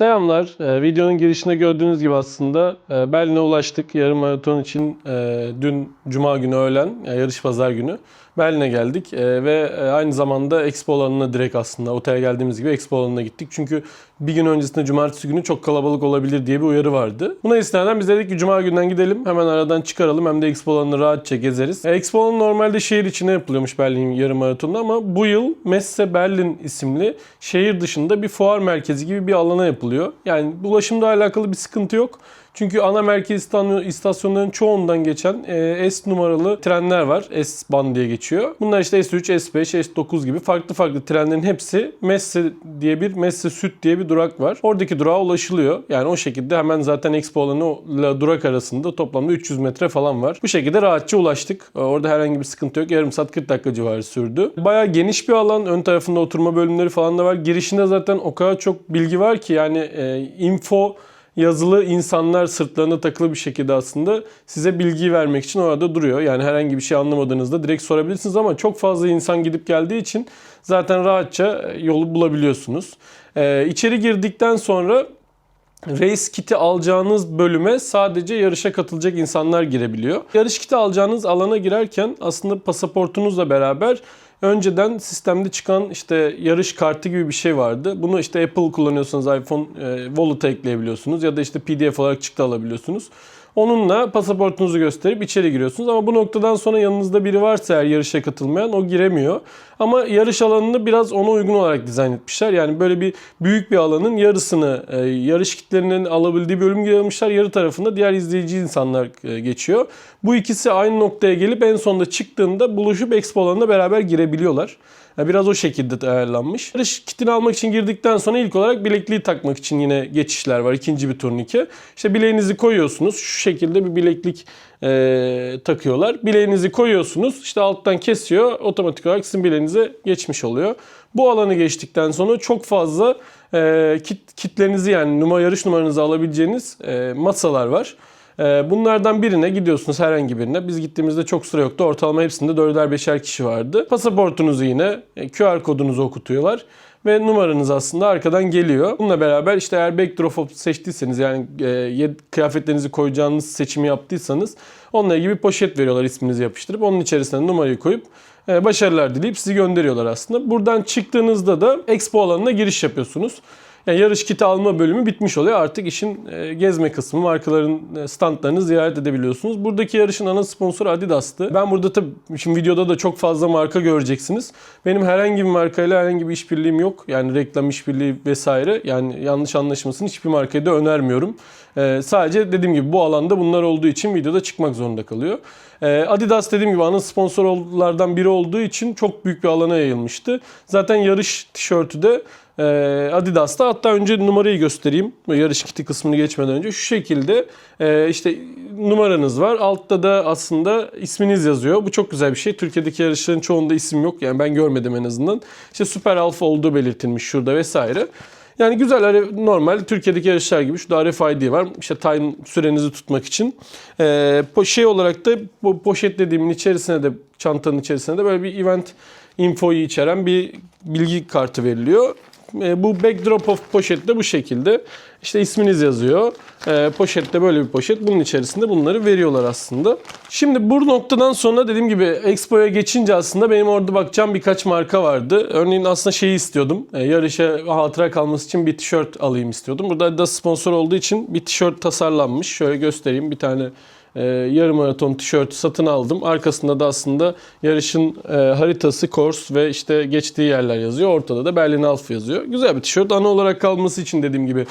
Selamlar. Ee, videonun girişinde gördüğünüz gibi aslında e, Berlin'e ulaştık. Yarım maraton için e, dün Cuma günü öğlen, e, yarış pazar günü Berlin'e geldik. Ve aynı zamanda Expo alanına direkt aslında otele geldiğimiz gibi Expo alanına gittik. Çünkü bir gün öncesinde Cumartesi günü çok kalabalık olabilir diye bir uyarı vardı. Buna istinaden biz dedik ki Cuma günden gidelim. Hemen aradan çıkaralım hem de Expo alanını rahatça gezeriz. E, Expo alanı normalde şehir içine yapılıyormuş Berlin yarım maratonunda ama bu yıl Messe Berlin isimli şehir dışında bir fuar merkezi gibi bir alana yapılıyor. Yani ulaşımda alakalı bir sıkıntı yok. Çünkü ana merkez istasyonların çoğundan geçen e, S numaralı trenler var. S band diye geçiyor. Bunlar işte S3, S5, S9 gibi farklı farklı trenlerin hepsi Messe diye bir Messe Süd diye bir durak var. Oradaki durağa ulaşılıyor. Yani o şekilde hemen zaten Expo alanı ile durak arasında toplamda 300 metre falan var. Bu şekilde rahatça ulaştık. Orada herhangi bir sıkıntı yok. Yarım saat 40 dakika civarı sürdü. Bayağı geniş bir alan. Ön tarafında oturma bölümleri falan da var. Girişinde zaten o kadar çok bilgi var ki yani e, info yazılı insanlar sırtlarına takılı bir şekilde aslında size bilgi vermek için orada duruyor. Yani herhangi bir şey anlamadığınızda direkt sorabilirsiniz ama çok fazla insan gidip geldiği için zaten rahatça yolu bulabiliyorsunuz. Ee, içeri girdikten sonra Race kiti alacağınız bölüme sadece yarışa katılacak insanlar girebiliyor. Yarış kiti alacağınız alana girerken aslında pasaportunuzla beraber önceden sistemde çıkan işte yarış kartı gibi bir şey vardı. Bunu işte Apple kullanıyorsanız iPhone e, Wallet'a ekleyebiliyorsunuz ya da işte PDF olarak çıktı alabiliyorsunuz. Onunla pasaportunuzu gösterip içeri giriyorsunuz. Ama bu noktadan sonra yanınızda biri varsa eğer yarışa katılmayan o giremiyor. Ama yarış alanını biraz ona uygun olarak dizayn etmişler. Yani böyle bir büyük bir alanın yarısını e, yarış kitlerinin alabildiği bölüm girmişler. Yarı tarafında diğer izleyici insanlar e, geçiyor. Bu ikisi aynı noktaya gelip en sonunda çıktığında buluşup expo alanına beraber girebiliyorlar. Biraz o şekilde ayarlanmış. Yarış kitini almak için girdikten sonra ilk olarak bilekliği takmak için yine geçişler var. İkinci bir turnike. İşte bileğinizi koyuyorsunuz. Şu şekilde bir bileklik e, takıyorlar. Bileğinizi koyuyorsunuz. İşte alttan kesiyor. Otomatik olarak sizin bileğinize geçmiş oluyor. Bu alanı geçtikten sonra çok fazla e, kit, kitlerinizi yani numara yarış numaranızı alabileceğiniz e, masalar var. Ee, Bunlardan birine gidiyorsunuz herhangi birine. Biz gittiğimizde çok sıra yoktu. Ortalama hepsinde 4'er 5'er kişi vardı. Pasaportunuzu yine e, QR kodunuzu okutuyorlar. Ve numaranız aslında arkadan geliyor. Bununla beraber işte eğer backdrop seçtiyseniz yani e, kıyafetlerinizi koyacağınız seçimi yaptıysanız onunla ilgili bir poşet veriyorlar isminizi yapıştırıp onun içerisine numarayı koyup e, başarılar dileyip sizi gönderiyorlar aslında. Buradan çıktığınızda da expo alanına giriş yapıyorsunuz. Yani yarış kiti alma bölümü bitmiş oluyor. Artık işin e, gezme kısmı, markaların e, standlarını ziyaret edebiliyorsunuz. Buradaki yarışın ana sponsoru Adidas'tı. Ben burada tabii şimdi videoda da çok fazla marka göreceksiniz. Benim herhangi bir markayla herhangi bir işbirliğim yok. Yani reklam işbirliği vesaire. Yani yanlış anlaşılmasın hiçbir markayı da önermiyorum. E, sadece dediğim gibi bu alanda bunlar olduğu için videoda çıkmak zorunda kalıyor. Adidas dediğim gibi ana sponsorlardan biri olduğu için çok büyük bir alana yayılmıştı. Zaten yarış tişörtü de Adidas'ta hatta önce numarayı göstereyim. Yarış kiti kısmını geçmeden önce şu şekilde e, işte numaranız var. Altta da aslında isminiz yazıyor. Bu çok güzel bir şey. Türkiye'deki yarışların çoğunda isim yok. Yani ben görmedim en azından. İşte Süper Alfa olduğu belirtilmiş şurada vesaire. Yani güzel hani normal Türkiye'deki yarışlar gibi şurada RFID var. İşte time sürenizi tutmak için. Ee, şey olarak da bu poşet dediğimin içerisine de çantanın içerisine de böyle bir event infoyu içeren bir bilgi kartı veriliyor. E, bu backdrop of poşet de bu şekilde. İşte isminiz yazıyor. E, poşette böyle bir poşet. Bunun içerisinde bunları veriyorlar aslında. Şimdi bu noktadan sonra dediğim gibi Expo'ya geçince aslında benim orada bakacağım birkaç marka vardı. Örneğin aslında şeyi istiyordum. E, yarışa hatıra kalması için bir tişört alayım istiyordum. Burada Adidas sponsor olduğu için bir tişört tasarlanmış. Şöyle göstereyim. Bir tane e, yarım maraton tişörtü satın aldım. Arkasında da aslında yarışın e, haritası, course ve işte geçtiği yerler yazıyor. Ortada da Berlin Alf yazıyor. Güzel bir tişört. Ana olarak kalması için dediğim gibi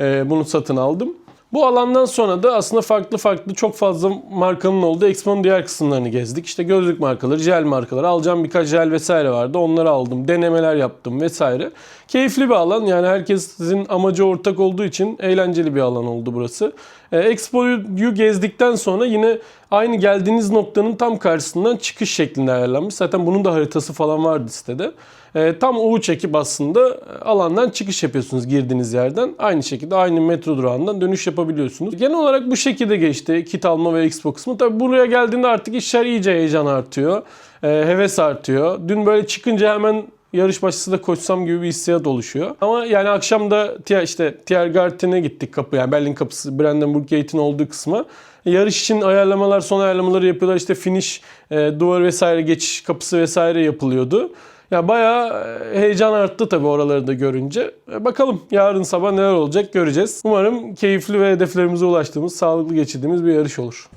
e, bunu satın aldım. Bu alandan sonra da aslında farklı farklı çok fazla markanın olduğu Expo'nun diğer kısımlarını gezdik. İşte gözlük markaları, jel markaları. Alacağım birkaç jel vesaire vardı. Onları aldım. Denemeler yaptım vesaire. Keyifli bir alan. Yani herkesin amacı ortak olduğu için eğlenceli bir alan oldu burası. E, Expo'yu gezdikten sonra yine aynı geldiğiniz noktanın tam karşısından çıkış şeklinde ayarlanmış. Zaten bunun da haritası falan vardı sitede. E, tam U çekip aslında alandan çıkış yapıyorsunuz girdiğiniz yerden. Aynı şekilde aynı metro durağından dönüş yapabiliyorsunuz. Genel olarak bu şekilde geçti kit alma ve expo kısmı. Tabi buraya geldiğinde artık işler iyice heyecan artıyor. E, heves artıyor. Dün böyle çıkınca hemen yarış başlısı da koşsam gibi bir hissiyat oluşuyor. Ama yani akşam da işte Tiergarten'e gittik kapı yani Berlin kapısı Brandenburg Gate'in olduğu kısma. Yarış için ayarlamalar, son ayarlamaları yapıyorlar. İşte finish, e, duvar vesaire, geçiş kapısı vesaire yapılıyordu. Ya bayağı e, heyecan arttı tabii oraları da görünce. E, Bakalım yarın sabah neler olacak göreceğiz. Umarım keyifli ve hedeflerimize ulaştığımız, sağlıklı geçirdiğimiz bir yarış olur.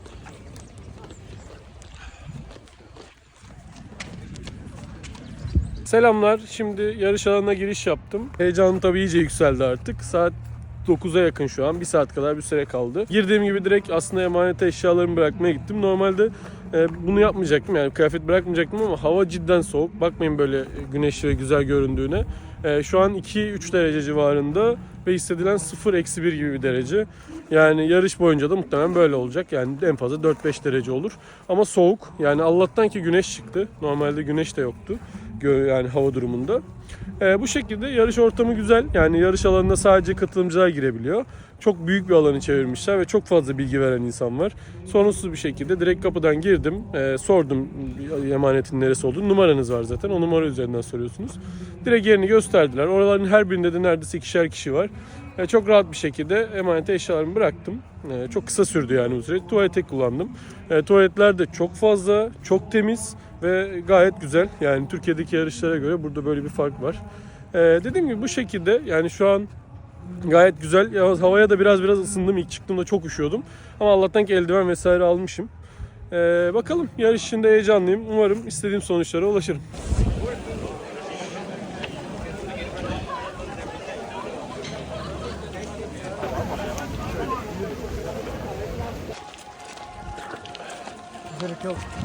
Selamlar. Şimdi yarış alanına giriş yaptım. Heyecanım tabii iyice yükseldi artık. Saat 9'a yakın şu an. Bir saat kadar bir süre kaldı. Girdiğim gibi direkt aslında emanet eşyalarımı bırakmaya gittim. Normalde e, bunu yapmayacaktım yani kıyafet bırakmayacaktım ama hava cidden soğuk. Bakmayın böyle güneşli ve güzel göründüğüne. E, şu an 2-3 derece civarında ve hissedilen 0-1 gibi bir derece. Yani yarış boyunca da muhtemelen böyle olacak. Yani en fazla 4-5 derece olur. Ama soğuk. Yani Allah'tan ki güneş çıktı. Normalde güneş de yoktu. Yani hava durumunda. Ee, bu şekilde yarış ortamı güzel. Yani yarış alanına sadece katılımcılar girebiliyor. Çok büyük bir alanı çevirmişler ve çok fazla bilgi veren insan var. Sorunsuz bir şekilde direkt kapıdan girdim. Ee, sordum emanetin neresi olduğunu. Numaranız var zaten. O numara üzerinden soruyorsunuz. Direkt yerini gösterdiler. Oraların her birinde de neredeyse ikişer kişi var. Ee, çok rahat bir şekilde emanete eşyalarımı bıraktım. Ee, çok kısa sürdü yani bu süreç. Tuvalete kullandım. Ee, tuvaletler de çok fazla, çok temiz ve gayet güzel. Yani Türkiye'deki yarışlara göre burada böyle bir fark var. Ee, dediğim gibi bu şekilde yani şu an gayet güzel. Ya, havaya da biraz biraz ısındım. İlk çıktığımda çok üşüyordum. Ama Allah'tan ki eldiven vesaire almışım. Ee, bakalım yarış içinde heyecanlıyım. Umarım istediğim sonuçlara ulaşırım. bis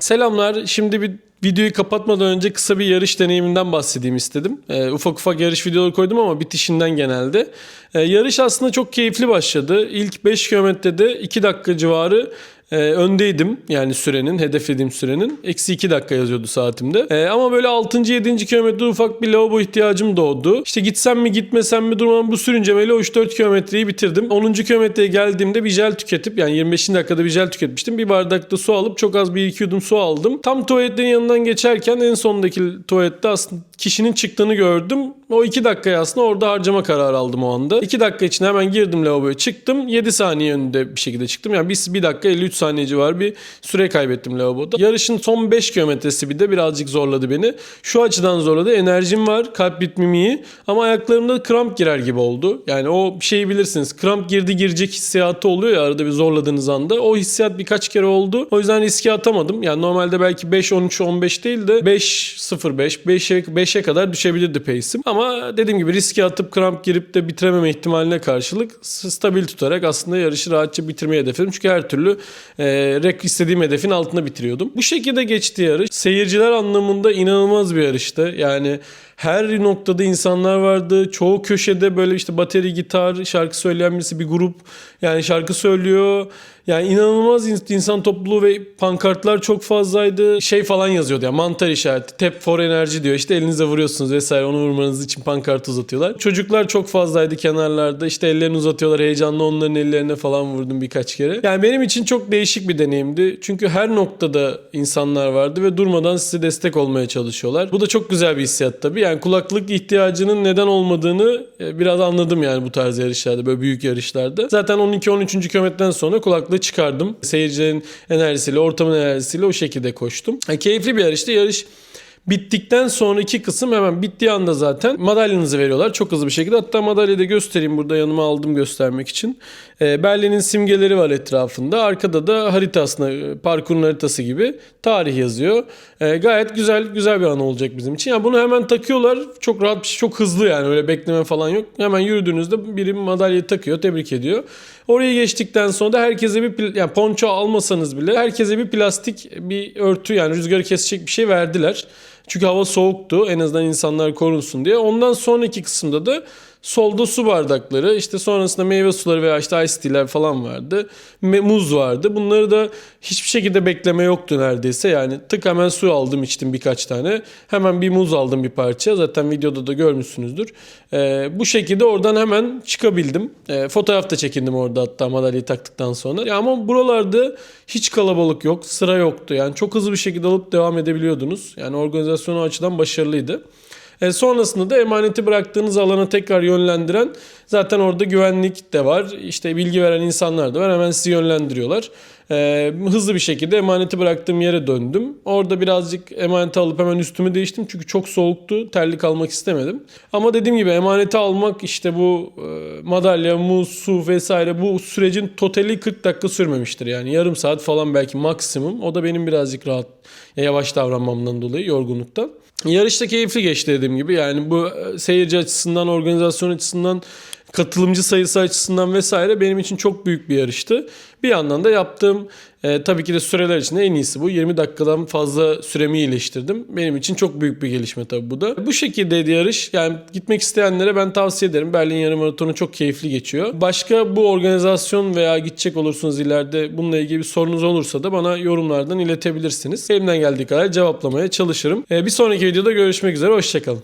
Selamlar. Şimdi bir videoyu kapatmadan önce kısa bir yarış deneyiminden bahsedeyim istedim. Ee, ufak ufak yarış videoları koydum ama bitişinden genelde. Ee, yarış aslında çok keyifli başladı. İlk 5 kilometrede 2 dakika civarı e, öndeydim. Yani sürenin, hedeflediğim sürenin. Eksi 2 dakika yazıyordu saatimde. E, ama böyle 6. 7. kilometrede ufak bir lavabo ihtiyacım doğdu. İşte gitsem mi gitmesem mi durmam bu sürüncemeyle o 3-4 kilometreyi bitirdim. 10. kilometreye geldiğimde bir jel tüketip yani 25. dakikada bir jel tüketmiştim. Bir bardakta su alıp çok az bir iki yudum su aldım. Tam tuvaletlerin yanından geçerken en sondaki tuvalette aslında kişinin çıktığını gördüm. O 2 dakikayı aslında orada harcama kararı aldım o anda. 2 dakika içinde hemen girdim lavaboya çıktım. 7 saniye önünde bir şekilde çıktım. Yani bir, bir dakika 53 saniye civarı bir süre kaybettim lavaboda. Yarışın son 5 kilometresi bir de birazcık zorladı beni. Şu açıdan zorladı. Enerjim var. Kalp ritmim iyi. Ama ayaklarımda kramp girer gibi oldu. Yani o şeyi bilirsiniz. Kramp girdi girecek hissiyatı oluyor ya arada bir zorladığınız anda. O hissiyat birkaç kere oldu. O yüzden riske atamadım. Yani normalde belki 5 13 15 değil de 5 05 5'e 5'e kadar düşebilirdi pace'im. Ama dediğim gibi riske atıp kramp girip de bitirememe ihtimaline karşılık stabil tutarak aslında yarışı rahatça bitirmeyi hedefledim. Çünkü her türlü e, rek istediğim hedefin altında bitiriyordum. Bu şekilde geçti yarış. Seyirciler anlamında inanılmaz bir yarıştı. Yani her noktada insanlar vardı. Çoğu köşede böyle işte bateri, gitar, şarkı söyleyen birisi bir grup. Yani şarkı söylüyor. Yani inanılmaz in- insan topluluğu ve pankartlar çok fazlaydı. Şey falan yazıyordu yani mantar işareti. Tap for enerji diyor. İşte elinize vuruyorsunuz vesaire. Onu vurmanız için pankart uzatıyorlar. Çocuklar çok fazlaydı kenarlarda. İşte ellerini uzatıyorlar. Heyecanlı onların ellerine falan vurdum birkaç kere. Yani benim için çok değişik bir deneyimdi. Çünkü her noktada insanlar vardı ve durmadan size destek olmaya çalışıyorlar. Bu da çok güzel bir hissiyat tabii. Yani kulaklık ihtiyacının neden olmadığını e, biraz anladım yani bu tarz yarışlarda, böyle büyük yarışlarda. Zaten 12-13. kilometreden sonra kulaklığı çıkardım. Seyircilerin enerjisiyle, ortamın enerjisiyle o şekilde koştum. Yani keyifli bir yarıştı. Yarış Bittikten sonraki kısım hemen bittiği anda zaten madalyanızı veriyorlar çok hızlı bir şekilde. Hatta madalyayı da göstereyim burada yanıma aldım göstermek için. Ee, Berlin'in simgeleri var etrafında. Arkada da harita aslında e, parkurun haritası gibi tarih yazıyor. Ee, gayet güzel güzel bir an olacak bizim için. Yani bunu hemen takıyorlar. Çok rahat bir şey, çok hızlı yani öyle bekleme falan yok. Hemen yürüdüğünüzde biri madalyayı takıyor, tebrik ediyor. Orayı geçtikten sonra da herkese bir yani ponço almasanız bile herkese bir plastik bir örtü yani rüzgarı kesecek bir şey verdiler. Çünkü hava soğuktu. En azından insanlar korunsun diye. Ondan sonraki kısımda da solda su bardakları, işte sonrasında meyve suları veya işte ice tea'ler falan vardı. Muz vardı. Bunları da hiçbir şekilde bekleme yoktu neredeyse. Yani tık hemen su aldım içtim birkaç tane. Hemen bir muz aldım bir parça. Zaten videoda da görmüşsünüzdür. Ee, bu şekilde oradan hemen çıkabildim. Ee, fotoğraf da çekindim orada hatta madalyayı taktıktan sonra. Ya ama buralarda hiç kalabalık yok, sıra yoktu. Yani çok hızlı bir şekilde alıp devam edebiliyordunuz. Yani organizasyon açıdan başarılıydı. E, sonrasında da emaneti bıraktığınız alana tekrar yönlendiren zaten orada güvenlik de var. İşte bilgi veren insanlar da var. Hemen sizi yönlendiriyorlar. E, hızlı bir şekilde emaneti bıraktığım yere döndüm. Orada birazcık emaneti alıp hemen üstümü değiştim. Çünkü çok soğuktu. Terlik almak istemedim. Ama dediğim gibi emaneti almak işte bu e, madalya, muz, su vesaire bu sürecin totali 40 dakika sürmemiştir. Yani yarım saat falan belki maksimum. O da benim birazcık rahat yavaş davranmamdan dolayı yorgunluktan. Yarışta keyifli geçti dediğim gibi. Yani bu e, seyirci açısından, organizasyon açısından, katılımcı sayısı açısından vesaire benim için çok büyük bir yarıştı. Bir yandan da yaptığım e, tabii ki de süreler içinde en iyisi bu. 20 dakikadan fazla süremi iyileştirdim. Benim için çok büyük bir gelişme tabii bu da. Bu şekildeydi yarış. Yani gitmek isteyenlere ben tavsiye ederim. Berlin Yarım Maratonu çok keyifli geçiyor. Başka bu organizasyon veya gidecek olursunuz ileride bununla ilgili bir sorunuz olursa da bana yorumlardan iletebilirsiniz. Elimden geldiği kadar cevaplamaya çalışırım. E, bir sonraki videoda görüşmek üzere. Hoşçakalın.